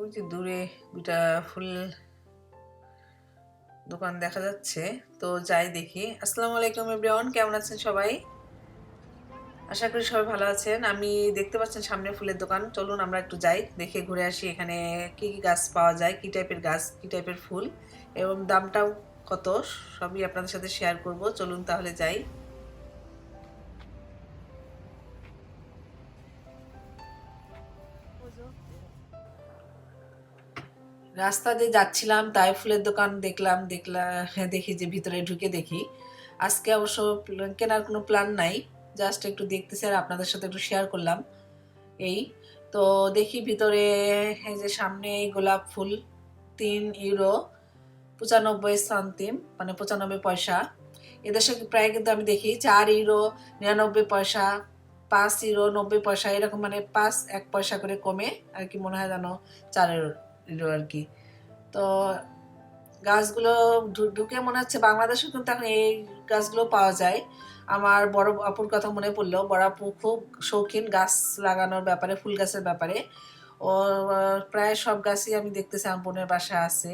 ওই যে দূরে দুটা ফুল দোকান দেখা যাচ্ছে। তো যাই দেখি। আসসালামু আলাইকুম, এভরিওয়ান। কেমন আছেন সবাই? আশা করি সবাই ভালো আছেন। আমি দেখতে পাচ্ছেন সামনে ফুলের দোকান। চলুন আমরা একটু যাই, দেখে ঘুরে আসি এখানে কি কি গাছ পাওয়া যায়, কি টাইপের গাছ, কি টাইপের ফুল, এবং দামটাও কত, সবই আপনাদের সাথে শেয়ার করব। চলুন তাহলে যাই। রাস্তা দিয়ে যাচ্ছিলাম, তাই ফুলের দোকান দেখলাম দেখলাম দেখি যে ভিতরে ঢুকে দেখি। আজকে অবশ্য কেনার কোনো প্ল্যান নাই জাস্ট একটু দেখতেছি আর আপনাদের সাথে একটু শেয়ার করলাম। এই, তো দেখি ভিতরে এই যে সামনে গোলাপ ফুল, তিন ইউরো পঁচানব্বই সান্তিম মানে পঁচানব্বই পয়সা। এদের এদেশে প্রায় কিন্তু আমি দেখি, চার ইউরো নিরানব্বই পয়সা, পাঁচ ইউরো নব্বই পয়সা, এরকম মানে পাঁচ, এক পয়সা করে কমে, আর কি মনে হয় যেন চার ইউরো আর কি। তো গাছগুলো ঢুকে মনে হচ্ছে বাংলাদেশেও কিন্তু এখন এই গাছগুলো পাওয়া যায়। আমার বড় আপুর কথা মনে পড়ল, বড় আপু খুব শৌখিন গাছ লাগানোর ব্যাপারে, ফুল গাছের ব্যাপারে। ও, প্রায় সব গাছই আমি দেখতেছি আমার বোনের বাসা আছে।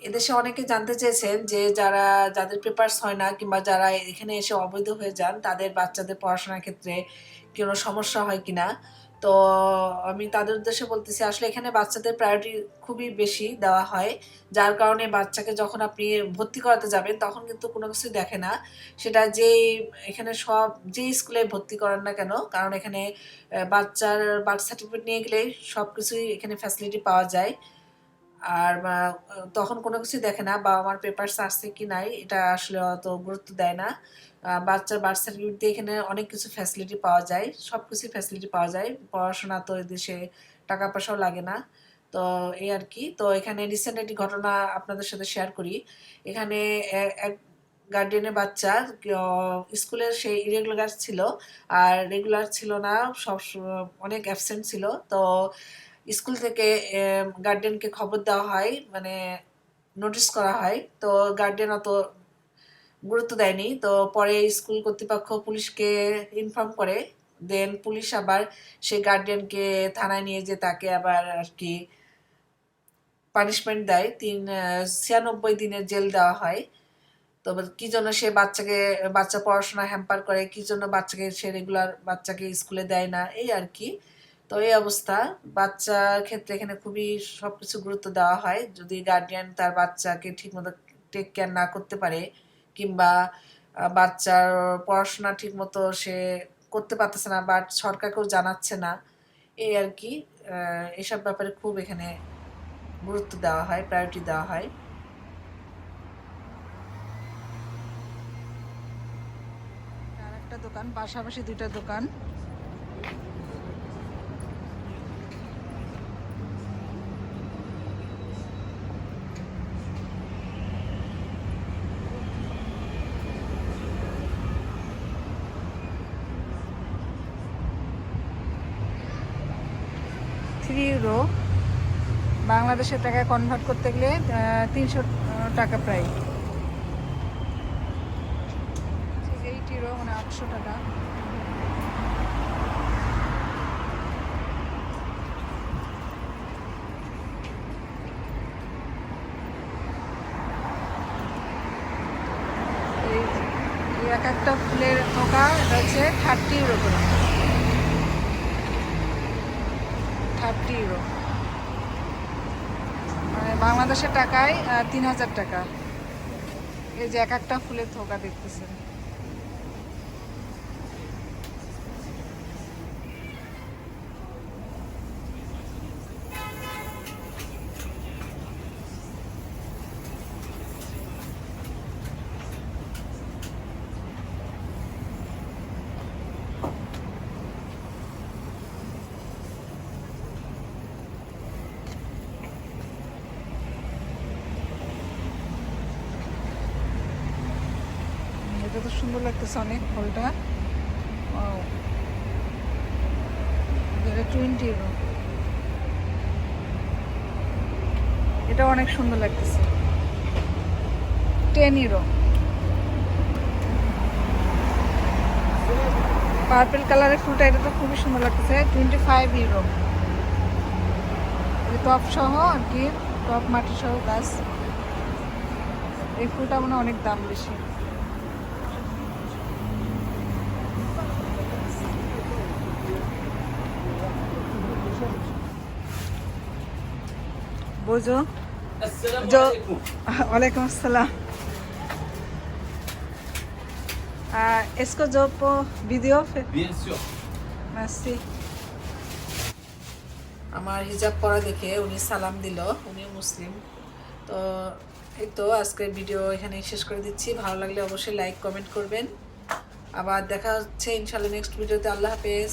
এদেশে অনেকে জানতে চেয়েছেন যে যারা, যাদের পেপারস হয় না কিংবা যারা এখানে এসে অবৈধ হয়ে যান, তাদের বাচ্চাদের পড়াশোনার ক্ষেত্রে কোনো সমস্যা হয় কিনা? তো আমি তাদের উদ্দেশ্যে বলতেছি, আসলে এখানে বাচ্চাদের প্রায়োরিটি খুবই বেশি দেওয়া হয়। যার কারণে বাচ্চাকে যখন আপনি ভর্তি করাতে যাবেন, তখন কিন্তু কোনো কিছুই দেখে না। সেটা যেই এখানে সব যে স্কুলে ভর্তি করান না কেন, কারণ এখানে বাচ্চার বার্থ সার্টিফিকেট নিয়ে গেলে সব কিছুই এখানে ফ্যাসিলিটি পাওয়া যায়। আর তখন কোনো কিছু দেখে না, বাবা মার পেপারস আসছে কি নাই, এটা আসলে অত গুরুত্ব দেয় না। বাচ্চার বার্থ সার্টিফিকেট দিয়ে এখানে অনেক কিছু ফ্যাসিলিটি পাওয়া যায়, সব কিছু ফ্যাসিলিটি পাওয়া যায়। পড়াশোনা তো এদেশে টাকা পয়সাও লাগে না, তো এই আর কি। তো এখানে রিসেন্ট একটি ঘটনা আপনাদের সাথে শেয়ার করি। এখানে এক গার্ডিয়ানের বাচ্চা স্কুলের সেই ইরেগুলার ছিল, আর রেগুলার ছিল না, সব অনেক অ্যাবসেন্ট ছিল। তো স্কুল থেকে গার্ডিয়ানকে খবর দেওয়া হয় মানে নোটিশ করা হয়। তো গার্ডিয়ান অত গুরুত্ব দেয়নি। তো পরে স্কুল কর্তৃপক্ষ পুলিশকে ইনফর্ম করে দেন পুলিশ আবার সেই গার্ডিয়ানকে থানায় নিয়ে যে তাকে আবার আর কি পানিশমেন্ট দেয়। তিন ছিয়ানব্বই দিনের জেল দেওয়া হয়। তো কি জন্য সে বাচ্চাকে, বাচ্চা পড়াশোনা হ্যাম্পার করে, কি জন্য বাচ্চাকে সে রেগুলার বাচ্চাকে স্কুলে দেয় না? এই আর কি। তো এই অবস্থা। বাচ্চার ক্ষেত্রে এখানে খুবই সবকিছু গুরুত্ব দেওয়া হয়। যদি গার্ডিয়ান তার বাচ্চাকে ঠিকমতো টেক কেয়ার না করতে পারে কিংবা বাচ্চার পড়াশোনা ঠিকমতো সে করতে পারতেছে না বা সরকারকেও জানাচ্ছে না, এই আর কি এসব ব্যাপারে খুব এখানে গুরুত্ব দেওয়া হয় প্রায়োরিটি দেওয়া হয়। একটা দোকান, পাশাপাশি দুইটা দোকান। ইউরো বাংলাদেশের টাকায় কনভার্ট করতে গেলে তিনশো টাকা প্রায়। এইট ইউরো মানে আটশো টাকা। এক একটা ফুলের থোকা এটা হচ্ছে থার্টি ইউরো করে থার্টি ইউরো মানে বাংলাদেশের টাকায় তিন হাজার টাকা। এই যে এক একটা ফুলের থোকা দেখতেছেন। এটা তো সুন্দর লাগতেছে অনেক. এটা টোয়েন্টি এটা অনেক সুন্দর লাগতেছে। টেন ইউরো পার্পল কালারের ফুলটা, এটা তো খুবই সুন্দর লাগতেছে। টোয়েন্টি ফাইভ ইউরো টপ সহ আর কি টপ মাটি সহ গাছ এই ফুলটা মনে অনেক দাম বেশি। আমার হিজাব পরা দেখে উনি সালাম দিল উনি মুসলিম। তো এই তো আজকের ভিডিও এখানে শেষ করে দিচ্ছি। ভালো লাগলে অবশ্যই লাইক কমেন্ট করবেন। আবার দেখা হচ্ছে ইনশাল্লাহ নেক্সট ভিডিওতে। আল্লাহ হাফেজ।